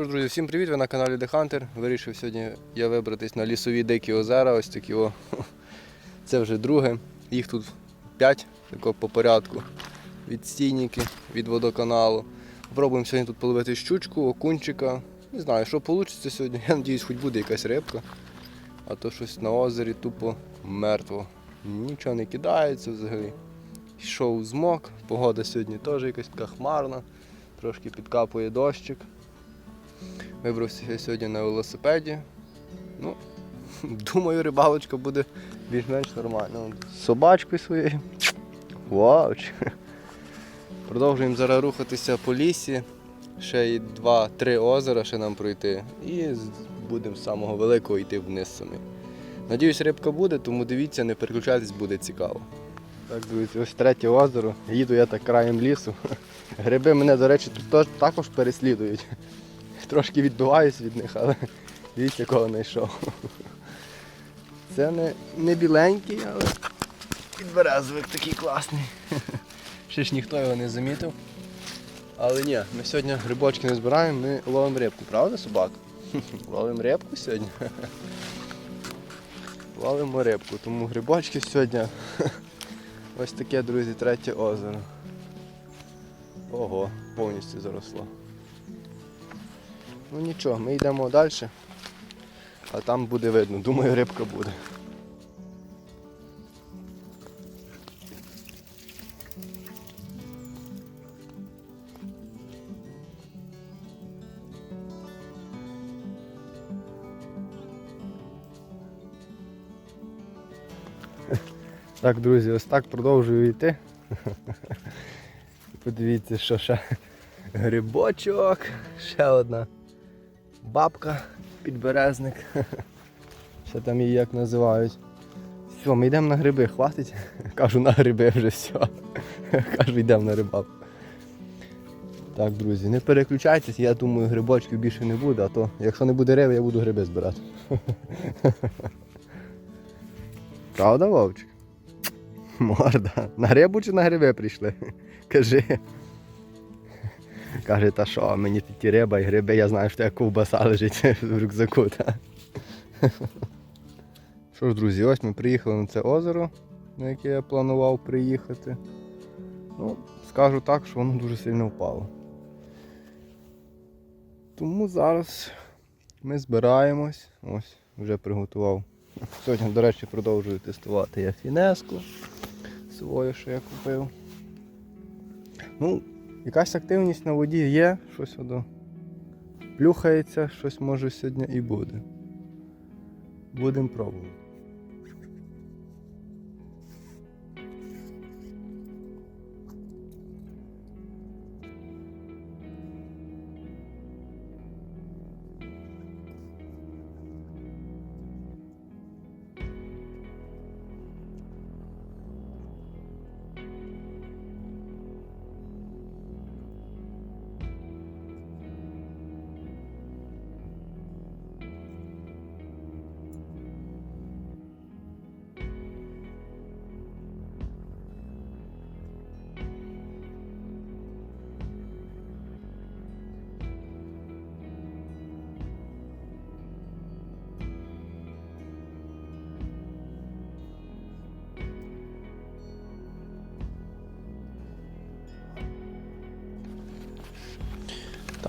Що ж, друзі, всім привіт! Ви на каналі The Hunter. Вирішив сьогодні я вибратись на лісові дикі озера. Ось такі о. Це вже друге. Їх тут 5 тако по порядку. Від стійники, від водоканалу. Попробуємо сьогодні тут половити щучку, окунчика. Не знаю, що вийде сьогодні. Я сподіваюся, хоч буде якась рибка. А то щось на озері тупо мертво. Нічого не кидається взагалі. Йшов змок, погода сьогодні теж якась така хмарна, трошки підкапує дощик. Вибрався сьогодні на велосипеді. Ну, думаю, рибалочка буде більш-менш нормальна. З собачкою своєю. Вау! Продовжуємо зараз рухатися по лісі. Ще й два-три озера ще нам пройти. І будемо з самого великого йти вниз самі. Надіюсь, рибка буде, тому дивіться, не переключайтесь, буде цікаво. Так, друзі, ось третє озеро. Їду я так краєм лісу. Гриби мене, до речі, тут також переслідують. Трошки відбиваюсь від них, але дивіться, кого знайшов. Це не, не біленький, але підберезовик такий класний. Ще ж ніхто його не замітив. Але ні, ми сьогодні грибочки не збираємо, ми ловимо рибку, правда, собак? Ловимо рибку сьогодні. Ловимо рибку, тому грибочки сьогодні. Ось таке, друзі, третє озеро. Ого, повністю заросло. Ну нічого, ми йдемо далі, а там буде видно. Думаю, рибка буде. Так, друзі, ось так продовжую йти. Подивіться, що ще грибочок, ще одна бабка, підберезник. Ще там її як називають. Все, ми йдемо на гриби, хватить. Кажу, на гриби вже все. Кажу, йдемо на рибалку. Так, друзі, не переключайтесь, я думаю, грибочків більше не буде, а то якщо не буде риби, я буду гриби збирати. Правда, Вовчик? Морда. На рибу чи на гриби прийшли? Кажи. Каже, та що, мені ті риба і гриби, я знаю, що тебе ковбаса лежить в рюкзаку. Та? Що ж, друзі, ось ми приїхали на це озеро, на яке я планував приїхати. Ну, скажу так, що воно дуже сильно впало. Тому зараз ми збираємось. Ось, вже приготував. Сьогодні, до речі, продовжую тестувати я фінеску свою, що я купив. Ну, якась активність на воді є, щось воно плюхається, щось може сьогодні і буде. Будемо пробувати.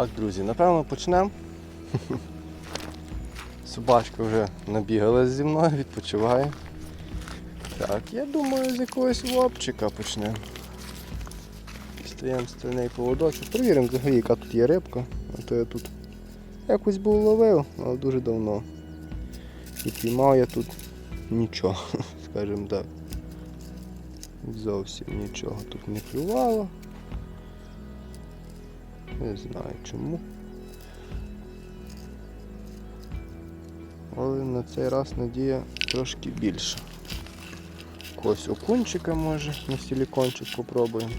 Так, друзі, напевно почнемо. Собачка вже набігалась зі мною, відпочиває. Так, я думаю, з якогось вопчика почнемо. Стаємо стальний поводочок. Перевіримо взагалі, яка тут є рибка. А то я тут якось був ловив, але дуже давно. І піймав я тут нічого, скажімо так. Зовсім нічого тут не клювало. Не знаю чому. Але на цей раз надія трошки більша. Якогось окунчика може, на силікончик попробуємо.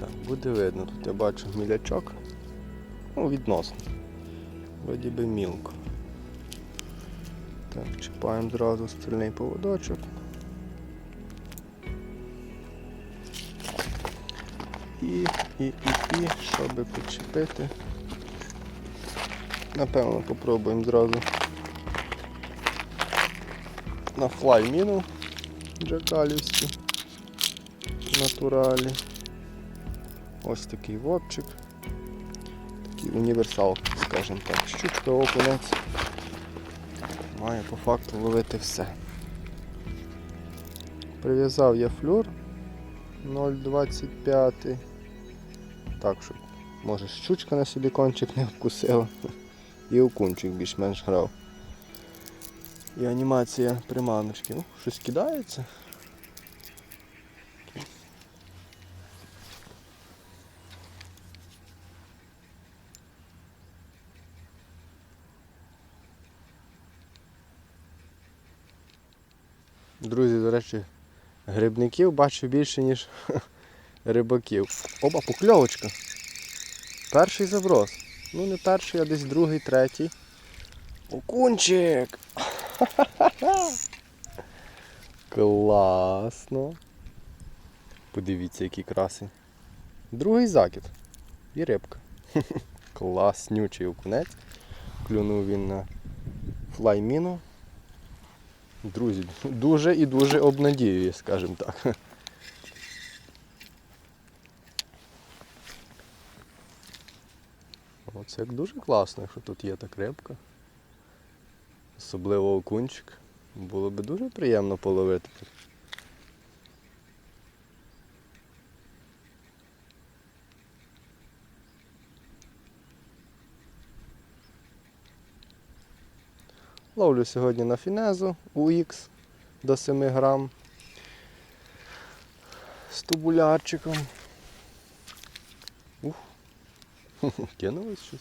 Так, буде видно, тут я бачу мілячок. Ну, відносно. Вроді би мілко. Так, чіпаємо зразу стильний поводочок. І, і, і, і, щоб почепити. Напевно, попробуємо зразу. На флайміну джакалівську. Натуралі. Ось такий вопчик. Такий універсал, скажімо так. Щучка, окунець. Має по факту ловити все. Прив'язав я флюр 0,25. Так, щоб може щучка на силікончик не вкусила. І окунчик більш-менш грав. І анімація приманочки. О, щось кидається. Друзі, до речі, грибників бачу більше, ніж рибаків. Опа, покльовочка. Перший заброс. Ну не перший, а десь другий, третій. Окунчик! Класно. Подивіться, який красень. Другий закид. І рибка. Класнючий окунець. Клюнув він на флайміну. Друзі, дуже і дуже обнадіює, скажімо так. Як дуже класно, якщо тут є так рибка. Особливо окунчик. Було би дуже приємно половити. Ловлю сьогодні на фінезу UX до 7 грам з тубулярчиком. Кинулось щось.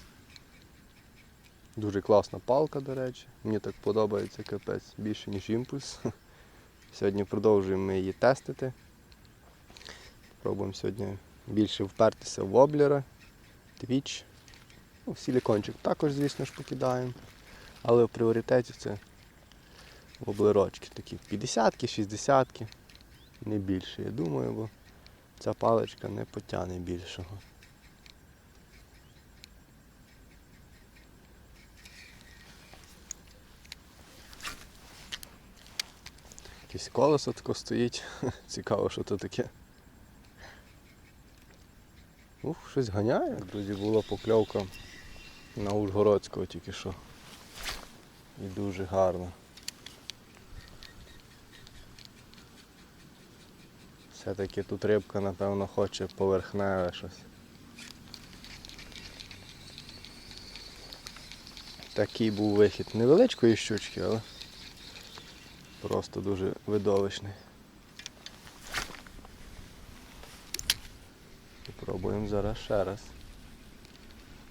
Дуже класна палка, до речі. Мені так подобається капець більше, ніж імпульс. Сьогодні продовжуємо її тестити. Пробуємо сьогодні більше впертися в воблера, твіч. Ну, силікончик також, звісно ж, покидаємо. Але в пріоритеті це воблерочки такі 50-ки, 60-ки, не більше, я думаю, бо ця паличка не потягне більшого. Якесь колесо тако стоїть. Цікаво, що це таке. Ух, щось ганяє. Друзі, була покльовка на Ужгородського тільки що. І дуже гарно. Все-таки тут рибка, напевно, хоче поверхневе щось. Такий був вихід невеличкої щучки, але просто дуже видовищний. Спробуємо зараз ще раз.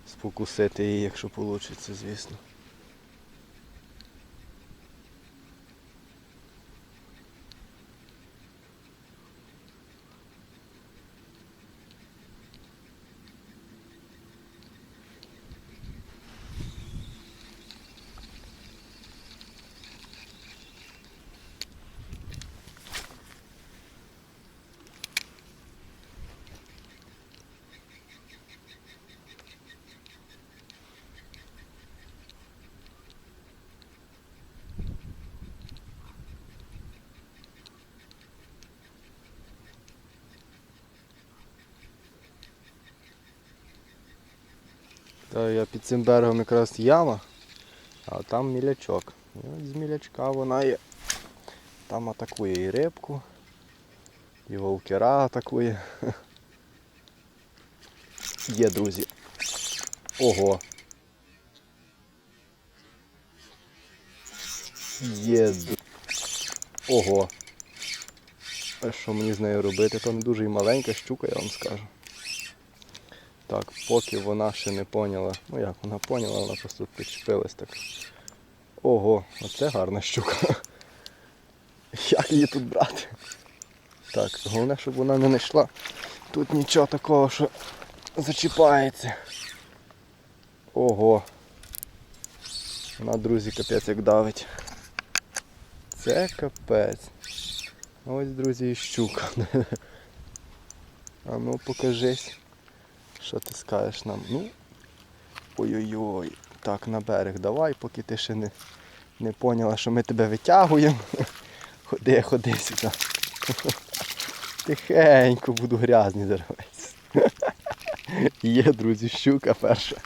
Спокусити її, якщо вийде, звісно. Та я під цим берегом якраз яма, а там мілячок. І от з мілячка вона є. Там атакує і рибку, і вовкера атакує. Є, друзі. Ого. Є. Ого. А що мені з нею робити? То не дуже і маленька щука, я вам скажу. Так, поки вона ще не поняла. Ну як вона поняла, вона просто підчепилась так. Ого, оце гарна щука. Як її тут брати? Так, головне, щоб вона не знайшла. Тут нічого такого, що зачіпається. Ого. Вона, друзі, капець як давить. Це капець. Ось, друзі, і щука. А ну покажись. Що ти скажеш нам? Ну. Ой-ой-ой. Так, на берег давай, поки ти ще не, не поняла, що ми тебе витягуємо. Ходи, ходи сюди. Тихенько буду грязний зараз. Є, друзі, щука перша.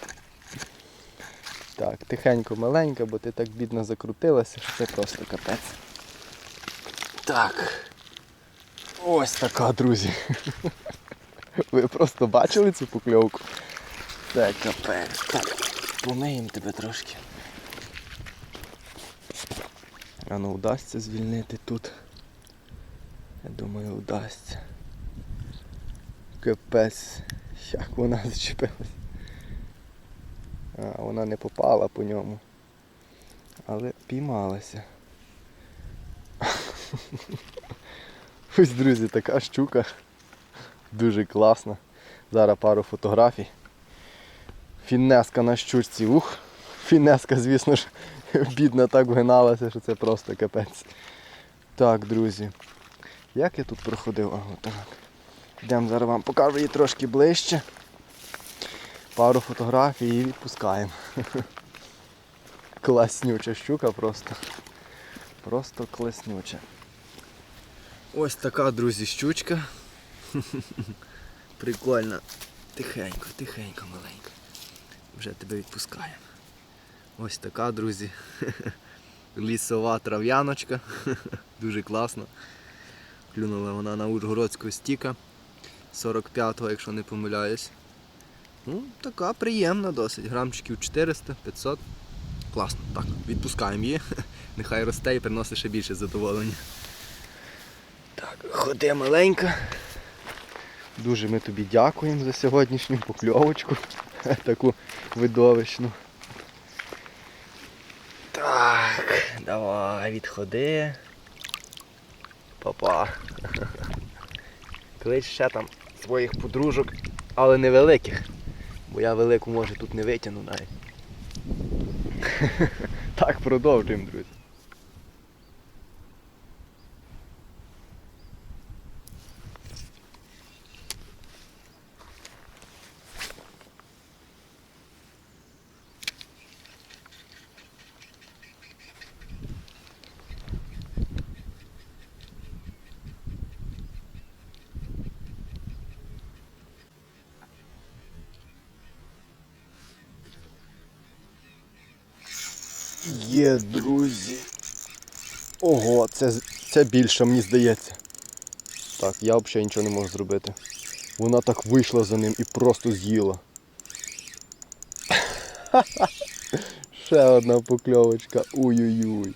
Так, тихенько маленька, бо ти так бідно закрутилася, що це просто капець. Так. Ось така, друзі. Ви просто бачили цю покльовку? Це капець. Так, помиємо тебе трошки. А ну вдасться звільнити тут. Я думаю, вдасться. Капець. Як вона зачепилась. А, вона не попала по ньому. Але піймалася. Ось, друзі, така щука. Дуже класна. Зараз пару фотографій. Фінеска на щучці. Ух. Фінеска, звісно ж, бідна так вгиналася, що це просто капець. Так, друзі. Як я тут проходив? Ага, так. Йдемо зараз вам покажу її трошки ближче. Пару фотографій і відпускаємо. Класнюча щука просто. Просто класнюча. Ось така, друзі, щучка. Прикольно. Тихенько, тихенько, маленько. Вже тебе відпускаємо. Ось така, друзі. Лісова трав'яночка. Дуже класно. Клюнула вона на Ужгородського стіка 45-го, якщо не помиляюсь. Ну, така приємна досить. Грамчиків 400-500. Класно. Так, відпускаємо її. Нехай росте і приносить ще більше задоволення. Так, ходи маленька. Дуже ми тобі дякуємо за сьогоднішню покльовочку. Таку видовищну. Так, давай, відходи. Папа. Клич ще там своїх подружок, але невеликих. Бо я велику може тут не витягну навіть. Так, продовжуємо, друзі. Є, друзі. Ого, це, це більше, мені здається. Так, я взагалі нічого не можу зробити. Вона так вийшла за ним і просто з'їла. Ще одна покльовочка. Уй-уй-уй.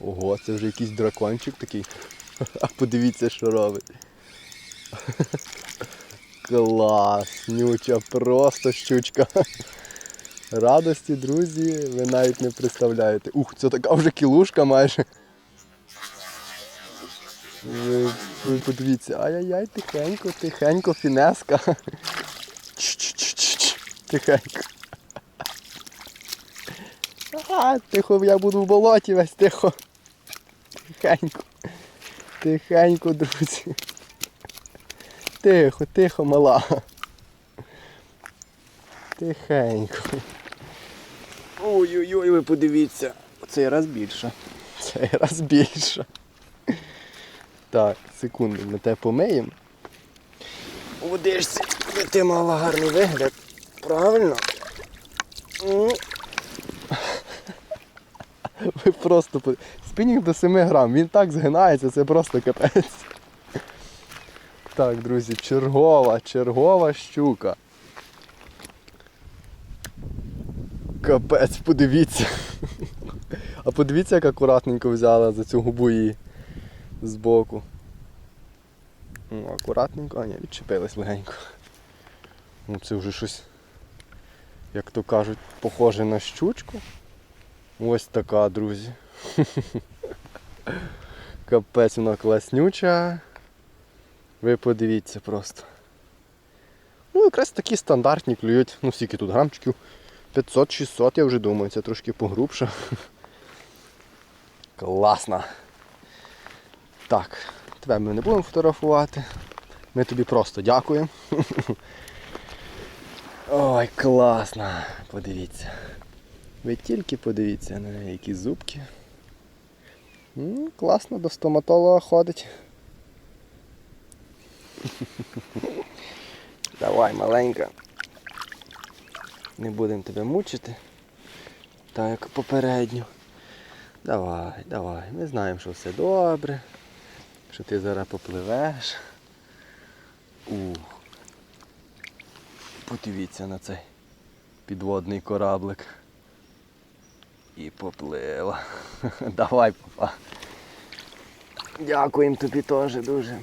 Ого, це вже якийсь дракончик такий. А Подивіться, що робить. Клас, нюча, просто щучка. Радості, друзі, ви навіть не представляєте. Ух, це така вже кілушка майже. Ви, ви подивіться, ай-яй-яй, тихенько, тихенько, фінеска. Ч-ч-ч-ч-ч, Тихенько. Ага, тихо, я буду в болоті весь тихо. Тихенько. Тихенько, друзі. Тихо, тихо, мала. Тихенько. Ой-ой-ой, ви подивіться. Цей раз більше. Цей раз більше. Так, секунду, ми тебе помиємо. У водичці, де ти мала гарний вигляд. Правильно? Ви просто по- спінінг до 7 грам, він так згинається, це просто капець. Так, друзі, чергова, чергова щука. Капець, подивіться. А подивіться, як акуратненько взяла за цю губу її збоку. Ну, акуратненько, а ні, відчепилась легенько. Ну це вже щось, як то кажуть, похоже на щучку. Ось така, друзі. Капець вона класнюча. Ви подивіться просто. Ну, якраз такі стандартні клюють. Ну, скільки тут грамчиків. 500-600, я вже думаю, це трошки погрубше. Класно. Так, тебе ми не будемо фотографувати. Ми тобі просто дякуємо. Ой, класно! Подивіться. Ви тільки подивіться на які зубки. М, класно, до стоматолога ходить. Давай, маленька. Не будемо тебе мучити. Так як попередньо. Давай, давай. Ми знаємо, що все добре. Що ти зараз попливеш. Ух. Подивіться на цей підводний кораблик. І поплила. Давай, папа. Дякуємо тобі теж дуже.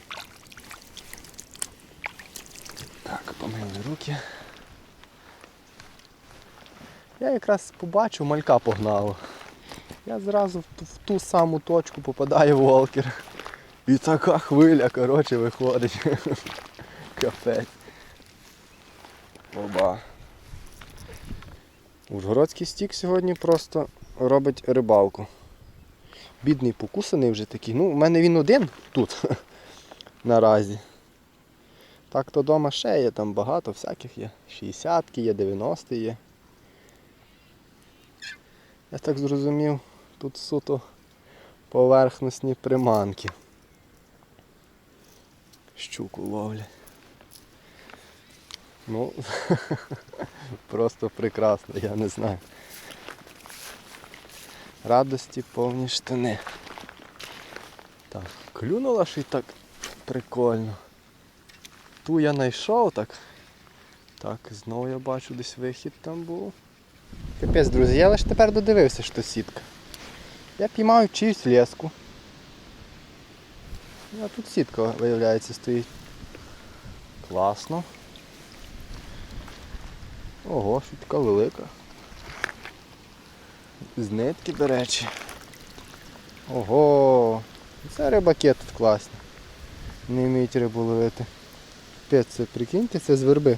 Так, помили руки. Я якраз побачив, малька погнала. Я зразу в ту, саму точку попадаю в волкер. І така хвиля, коротше, виходить. Капець. Оба. Ужгородський стік сьогодні просто робить рибалку. Бідний покусаний вже такий. Ну, у мене він один тут наразі. Так то вдома ще є, там багато всяких є. 60-ки є, 90-ті є. Я так зрозумів, тут суто поверхностні приманки. Щуку ловлять. Ну, просто прекрасно, я не знаю. Радості повні штани. Так, клюнула ж і так прикольно. Ту я знайшов так. Так, знову я бачу десь вихід там був. Капець, друзі, я лише тепер додивився, що сітка. Я піймаю чиюсь леску. А тут сітка, виявляється, стоїть. Класно. Ого, що така велика. З нитки, до речі. Ого! Це рибаки тут класні. Не вміють рибу ловити. Капець, це прикиньте, це з верби.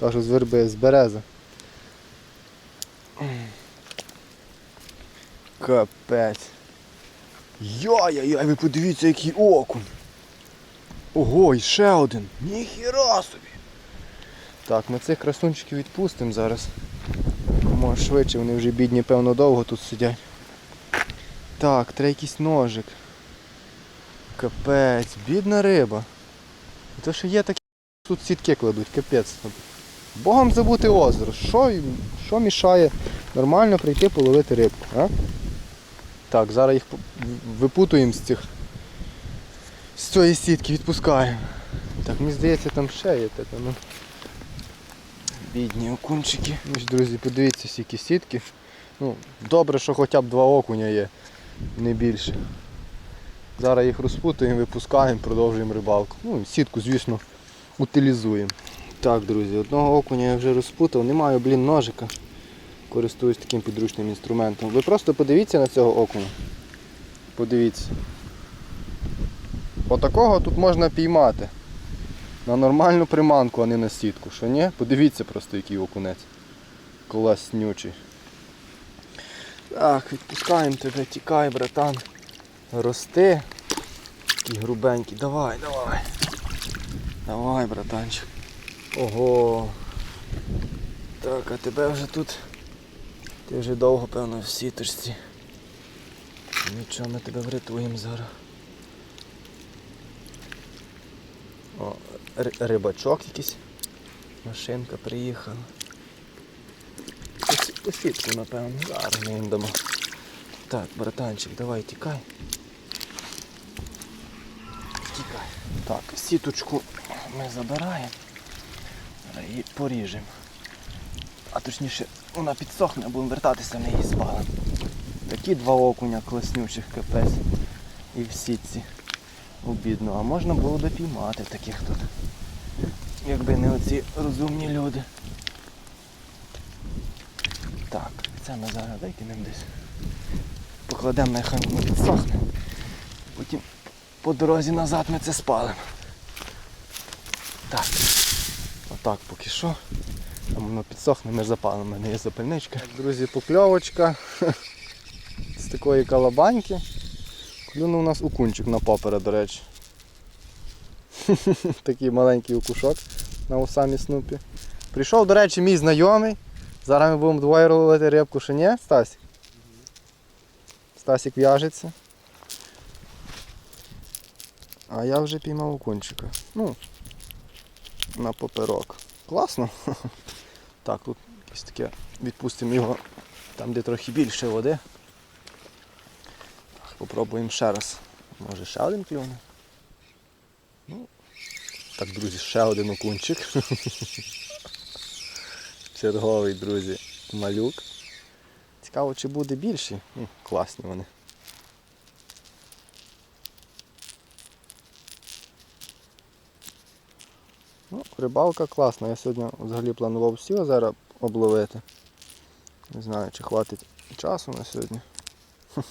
Кажу з верби, з берези. Капець. Яй-яй-яй, ви подивіться, який окунь. Ого, і ще один. Ніхіра собі. Так, ми цих красунчиків відпустимо зараз. Може швидше, вони вже бідні, певно, довго тут сидять. Так, треба якийсь ножик. Капець, бідна риба. І То що є такі тут сітки кладуть, капець. Богом забути озеро. Що, що мішає нормально прийти половити рибку, а? Так, зараз їх випутуємо з цих з цієї сітки, відпускаємо. Так, мені здається, там ще є таке, ну. Бідні окунчики. Ну друзі, подивіться скільки сітки. Ну, добре, що хоча б два окуня є, не більше. Зараз їх розпутуємо, випускаємо, продовжуємо рибалку. Ну, сітку, звісно, утилізуємо. Так, друзі, одного окуня я вже розпутав, не маю, блін, ножика. Користуюсь таким підручним інструментом. Ви просто подивіться на цього окуня. Подивіться. Отакого тут можна піймати. На нормальну приманку, а не на сітку. Що ні? Подивіться просто, який окунець. Класнючий. Так, відпускаємо тебе, тікай, братан. Рости. Такий грубенький. Давай, давай. Давай, братанчик. Ого. Так, а тебе вже тут. Ти вже довго, певно, в сіточці. Нічого, ми тебе врятуємо зараз. О, ри- рибачок якийсь. Машинка приїхала. Сітку, напевно. Зараз ми їм дамо. Так, братанчик, давай тікай. Тікай. Так, сіточку ми забираємо. Її поріжемо. А точніше, вона підсохне, будемо вертатися, ми її спалимо. Такі два окуня класнючих капець. І в сітці. Обідно. А можна було би піймати таких тут. Якби не оці розумні люди. Так, це ми зараз викинемо десь. Покладемо, нехай воно підсохне. Потім по дорозі назад ми це спалимо. Так. Отак поки що. Воно підсохне, ми запалимо. У мене є запальничка. Друзі, покльовочка з такої калабаньки. Клюнув у нас окунчик на попера, до речі. Такий маленький укушок на усамі снупі. Прийшов, до речі, мій знайомий. Зараз ми будемо двоє ловити рибку, що ні, Стасік? Стасік в'яжеться. А я вже піймав окунчика. Ну, на поперок. Класно. Так, тут ось таке. Відпустимо його там, де трохи більше води. Попробуємо ще раз. Може ще один клюне? Ну, так, друзі, ще один окунчик. Черговий, друзі, малюк. Цікаво, чи буде більший. Класні вони. Ну, рибалка класна. Я сьогодні взагалі планував всі озера обловити. Не знаю, чи хватить часу на сьогодні.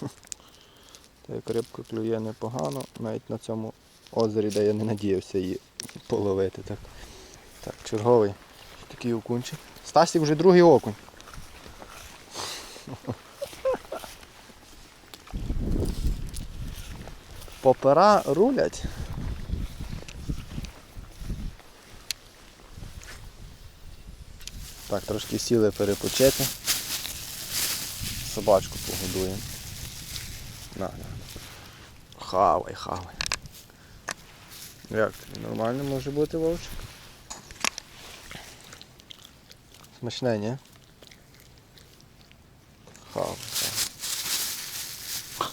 Та як рибка клює непогано, навіть на цьому озері, де я не надіявся її половити. Так, так черговий такий окунчик. Стасік вже другий окунь. Попера рулять. Так, трошки сіли перепочити. Собачку погодуємо. На, на. Хавай, хавай. Як тобі? Нормально може бути вовчик? Смачне, ні? Хавай, хавай.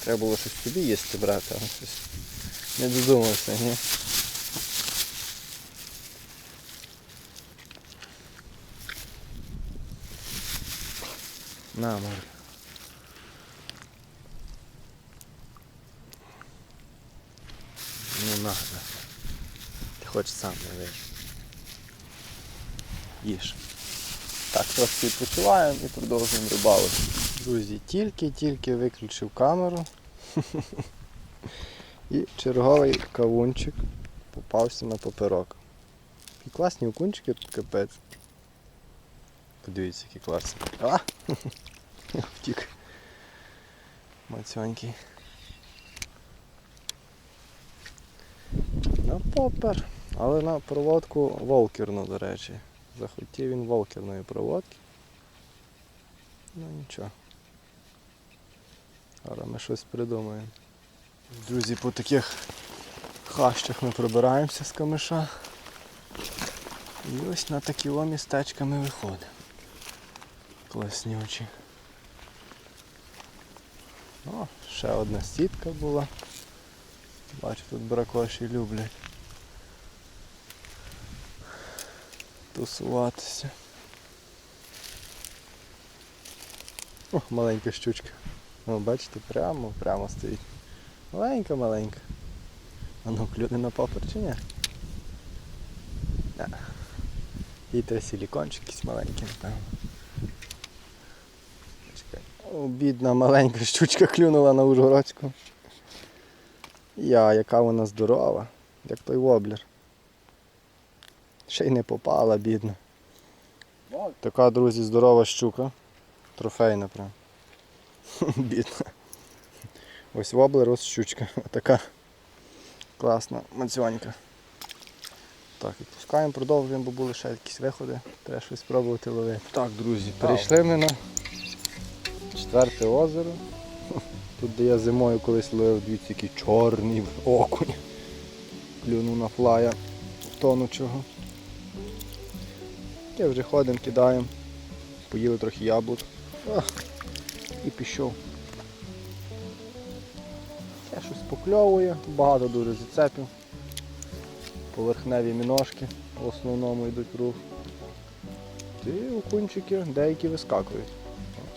Треба було щось собі їсти брати, але щось не додумався, ні? На, може. Ну на, на. Ти хочеш сам не вийш. Їж. Так, трошки відпочиваємо і продовжуємо рибалити. Друзі, тільки-тільки виключив камеру. І черговий кавунчик попався на поперок. Такі класні окунчики тут капець. Подивіться, які класні. А! Втік. Мацьонький. На попер. Але на проводку волкерну, до речі. Захотів він волкерної проводки. Ну нічого. Зараз ми щось придумаємо. Друзі, по таких хащах ми пробираємося з камиша. І ось на такі о містечка ми виходимо. Класні очі. О, ще одна сітка була. Бачу, тут бракоші люблять. Тусуватися. О, маленька щучка. О, бачите, прямо, прямо стоїть. Маленька, маленька. А ну клюне на папер чи ні? Не. Їй треба силікончик якийсь маленький, напевно. О, бідна маленька щучка клюнула на Ужгородську. Я, яка вона здорова, як той воблер. Ще й не попала, бідна. Така, друзі, здорова щука. Трофейна прям. Бідна. Ось воблер, ось щучка. Така класна мацьонька. Так, відпускаємо, продовжуємо, бо були ще якісь виходи. Треба щось спробувати ловити. Так, друзі, перейшли ми на четверте озеро. Тут де я зимою колись ловив, дивіться, який чорний окунь. Клюнув на флая тонучого. Я вже ходимо, кидаємо. Поїли трохи яблук. І пішов. Я щось покльовує, багато дуже зацепів. Поверхневі міножки в основному йдуть рух. І окунчики деякі вискакують.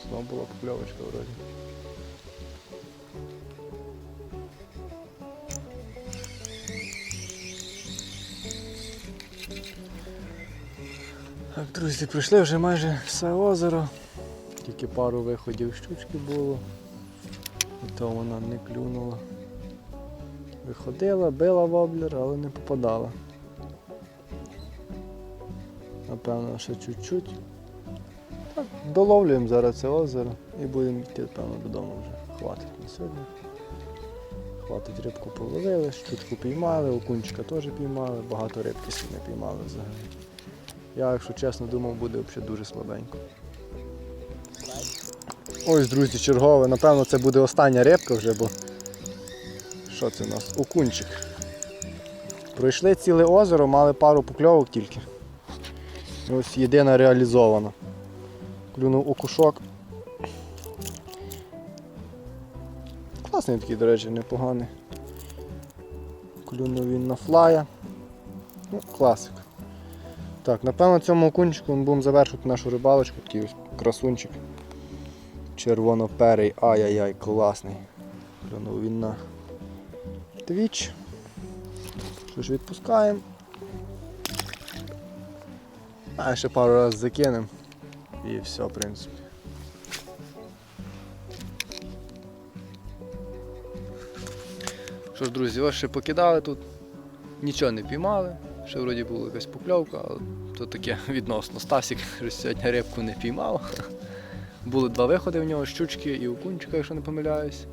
Знову була покльовочка вроді. Так, друзі, пройшли вже майже все озеро. Тільки пару виходів щучки було. І то вона не клюнула. Виходила, била воблер, але не попадала. Напевно, ще чуть-чуть. Доловлюємо зараз це озеро і будемо йти, напевно, додому вже. Хватить на сьогодні. Хватить рибку половили, щучку піймали, окунчика теж піймали, багато рибки сьогодні піймали взагалі. Я, якщо чесно, думав, буде взагалі дуже слабенько. Ось, друзі, чергове. Напевно, це буде остання рибка вже, бо що це у нас? Окунчик. Пройшли ціле озеро, мали пару покльовок тільки. Ось єдина реалізована. Клюнув окушок. Класний такий, до речі, непоганий. Клюнув він на флая. Ну, класик. Так, напевно, цьому окунчику ми будемо завершувати нашу рибалочку. Такий ось красунчик. Червоноперий, ай-яй-яй, класний. Клюнув він на твіч. Що ж відпускаємо. А ще пару разів закинемо. І все, в принципі. Що ж, друзі, ось ще покидали тут. Нічого не піймали. Ще вроді була якась покльовка, але то таке відносно. Стасік сьогодні рибку не піймав. Були два виходи в нього, щучки і окунчика, якщо не помиляюсь.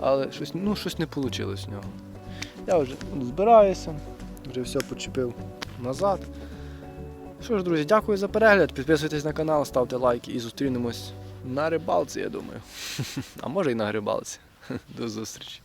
Але щось, ну, щось не вийшло в нього. Я вже збираюся, вже все почепив назад. Що ж, друзі, дякую за перегляд. Підписуйтесь на канал, ставте лайки і зустрінемось на рибалці, я думаю. А може і на грибалці. До зустрічі.